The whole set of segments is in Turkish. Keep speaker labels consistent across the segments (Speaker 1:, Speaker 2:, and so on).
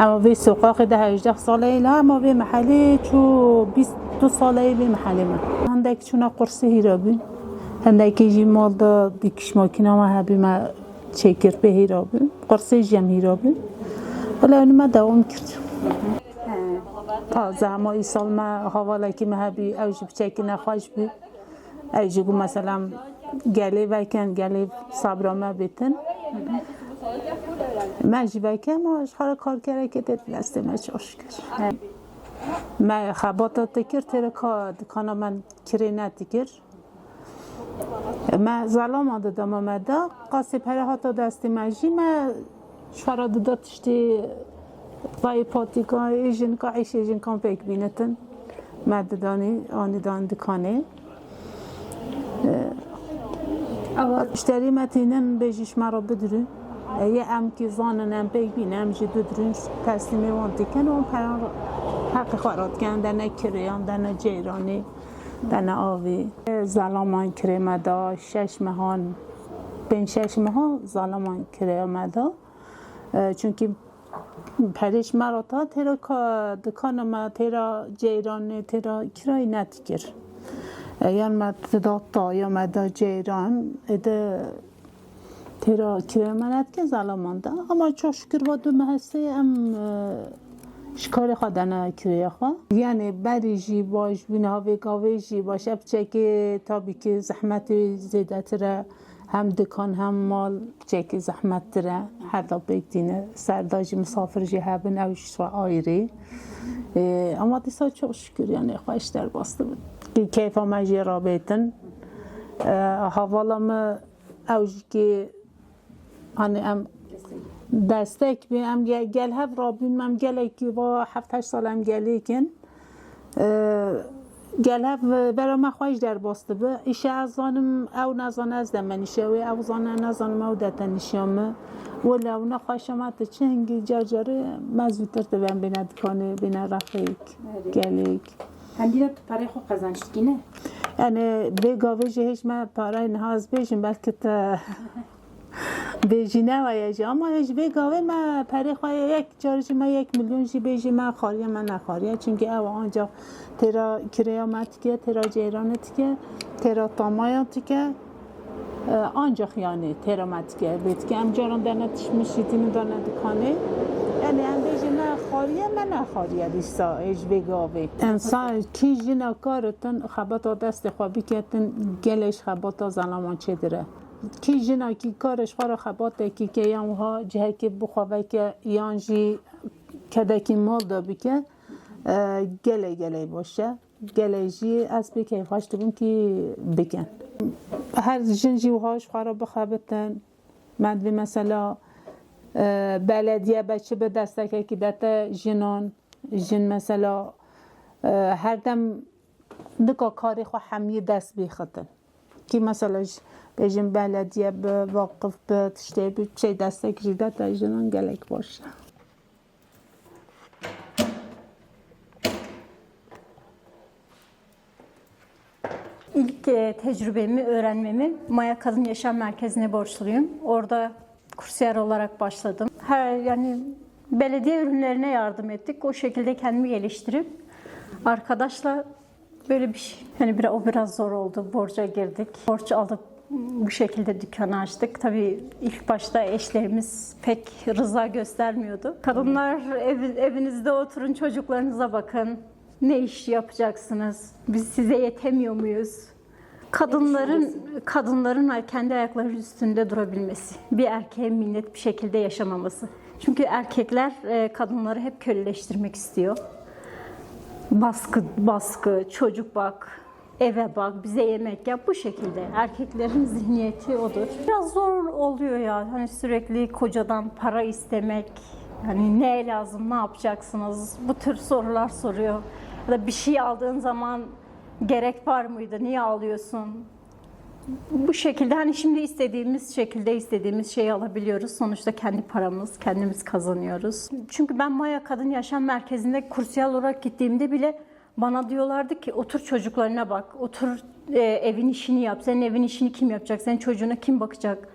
Speaker 1: اما وی سوقاق ده 18 ساله ایلا اما وی محله چو 22 ساله وی محله من هندک چونا قرص هیرا بین هندک جی مال دا دیکش ماکینا ما هبی ما çekir به هیرا بین قرص جیم هیرا بین ولی اونو ما دوام کردم تازه اما ای سال ما حواله که ما هبی اوج بچکی نخواش بی اوجی گو مثلا گلی وکن گلی صبرا ما بیتن من جیبکه ما اشخار کار کرده که دید دسته ما چاش کرد. من خباتا تکر تیر که دکانا من کری نتکر من ظلام آده دام آمده. قاسی پره ها تا دستی مجی من شفرا دادا تشتی وای پاتیکا ایجن که عیش ایجن کام پیک بینتن. مددانی آنی دان دکانه. اشتری متینن بیجیش مرا بدرون یه ام که زانن ام پیک بینم جی دودرون تسلیمی وانتی کن و پران حق خورات کن دنه کریان دنه جیرانی دنه آوی. زلامان کریم دا شش مهان. بین شش ماه زلامان کریم دا چونکه پریش مرا تا تیرا کا- دکان ما تیرا جیران تیرا کرای نتیگر یان ما تا یا ما دا جیران اده تیرا کرای من نتیگر زلامان دا اما çok şükür و دو محسه ام شکار خودن کریه خوا یعنی بری جی باش بین هاوی گاوی جی باش اب چکی تابی که زحمت زیده تره هم دکان هم مال چکی زحمت تره هر دا بگدینه سرداجی مسافر جی هبن اوش سوا آیری اه، اما دیسا çok şükür yani خوش در باسته بود که کیف آمه جی را بیتن حوالامı اوش که آن ام دستک بی ام گل هف رابیم ام گلکی و هفت هشت سال ام گلیکن گل هف برا ما خواهش در باسته به ایش از زانم او نزان از دمنیشه و او زانه نزانم او ولی آونا خواشم خواهشم تا چه هنگی جار جاره مزوی ترده بیم بین دکانه بین رفیک گلیک
Speaker 2: هندی پره خود قزنشتگی نه؟
Speaker 1: یعنی به گاوه هیچ من پره نهاز بیشم بلکه تا بیجی نوایجی اما هیچ به گاوه من پری خواه یک جارجی من یک میلیون جی بیجی من خاریه من نخاریه. چونکه او آنجا ترا کریامت که ترا جیرانت که ترا تامایات که آنجا خیانه ترامت که. بیت که ام جاران دانه تشمیشیدین دانه دکانه یعنی ام بیجی نه خاریه من نخاریه دیسا ایج بگاوه انسان کی جینا کارتن خباتا دست خوابی کتن گلش خباتا زلامان چه دره. کی جینا کی کارش خورا خباتا کی که یان ها جه که بخوابه که یان جی کده کی مال دا بی که اه، گله گله باشه. گله جی از بی که خوش دبون که بکن هر جن جی وهاش خورا بخوابتن. من مثلا بلدیه بچه به دستکه که دته جنان جن مثلا هر دم دکا کاری خو همی دست بیختن. کی مثلا Bizim bələdiyyə, vakıf, işte bir şey destek ridat ajından gerek var.
Speaker 3: İlk e, tecrübemi, öğrenmemi Maya Kadın Yaşam Merkezi'ne borçluyum. Orada kursiyer olarak başladım. Her yani belediye ürünlerine yardım ettik. O şekilde kendimi geliştirip arkadaşla böyle bir şey. Hani biraz, o biraz zor oldu. Borca girdik. Borç alıp bu şekilde dükkanı açtık. Tabii ilk başta eşlerimiz pek rıza göstermiyordu. Kadınlar ev, evinizde oturun çocuklarınıza bakın. Ne iş yapacaksınız? Biz size yetemiyor muyuz? Kadınların kadınların kendi ayakları üstünde durabilmesi, bir erkeğe minnet bir şekilde yaşamaması. Çünkü erkekler e, kadınları hep köleleştirmek istiyor. Baskı, baskı, çocuk bak, eve bak, bize yemek yap bu şekilde. Erkeklerin zihniyeti odur. Biraz zor oluyor ya. Hani sürekli kocadan para istemek, hani ne lazım, ne yapacaksınız? Bu tür sorular soruyor. Ya da bir şey aldığın zaman gerek var mıydı? Niye alıyorsun? Bu şekilde hani şimdi istediğimiz şekilde istediğimiz şeyi alabiliyoruz. Sonuçta kendi paramız, kendimiz kazanıyoruz. Çünkü ben Maya Kadın Yaşam Merkezi'nde kursiyer olarak gittiğimde bile bana diyorlardı ki otur çocuklarına bak, otur e, evin işini yap. Senin evin işini kim yapacak? Senin çocuğuna kim bakacak?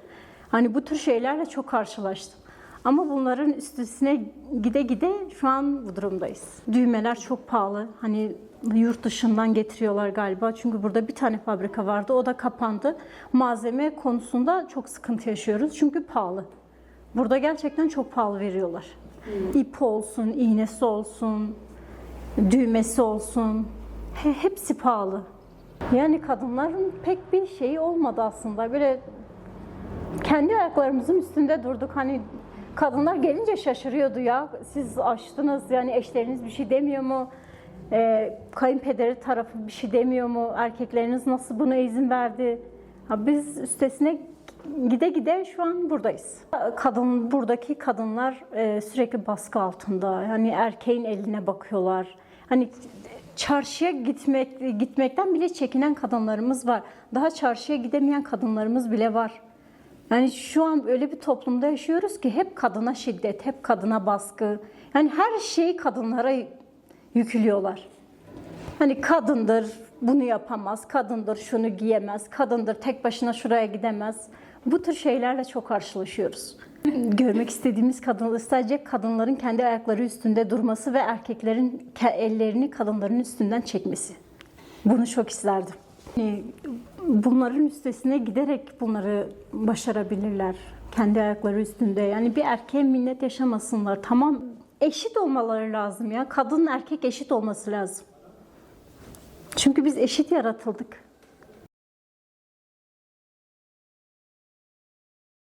Speaker 3: Hani bu tür şeylerle çok karşılaştım. Ama bunların üstesine gide gide şu an bu durumdayız. Düğmeler çok pahalı. Hani yurt dışından getiriyorlar galiba. Çünkü burada bir tane fabrika vardı. O da kapandı. Malzeme konusunda çok sıkıntı yaşıyoruz. Çünkü pahalı. Burada gerçekten çok pahalı veriyorlar. İp olsun, iğnesi olsun, düğmesi olsun. He- hepsi pahalı. Yani kadınların pek bir şeyi olmadı aslında. Böyle kendi ayaklarımızın üstünde durduk. Hani kadınlar gelince şaşırıyordu ya. Siz açtınız yani eşleriniz bir şey demiyor mu? Ee, kayınpederi tarafı bir şey demiyor mu? Erkekleriniz nasıl buna izin verdi? Ha, biz üstesine gide gide şu an buradayız. Kadın buradaki kadınlar e, sürekli baskı altında. Yani erkeğin eline bakıyorlar. Hani çarşıya gitmek gitmekten bile çekinen kadınlarımız var. Daha çarşıya gidemeyen kadınlarımız bile var. Yani şu an öyle bir toplumda yaşıyoruz ki hep kadına şiddet, hep kadına baskı. Yani her şeyi kadınlara yüklüyorlar. Hani kadındır, bunu yapamaz, kadındır, şunu giyemez, kadındır, tek başına şuraya gidemez. Bu tür şeylerle çok karşılaşıyoruz. Görmek istediğimiz kadın sadece kadınların kendi ayakları üstünde durması ve erkeklerin ke- ellerini kadınların üstünden çekmesi. Bunu çok isterdim. Yani bunların üstesine giderek bunları başarabilirler. Kendi ayakları üstünde. Yani bir erkeğe minnet yaşamasınlar. Tamam eşit olmaları lazım ya. Kadın erkek eşit olması lazım. Çünkü biz eşit yaratıldık.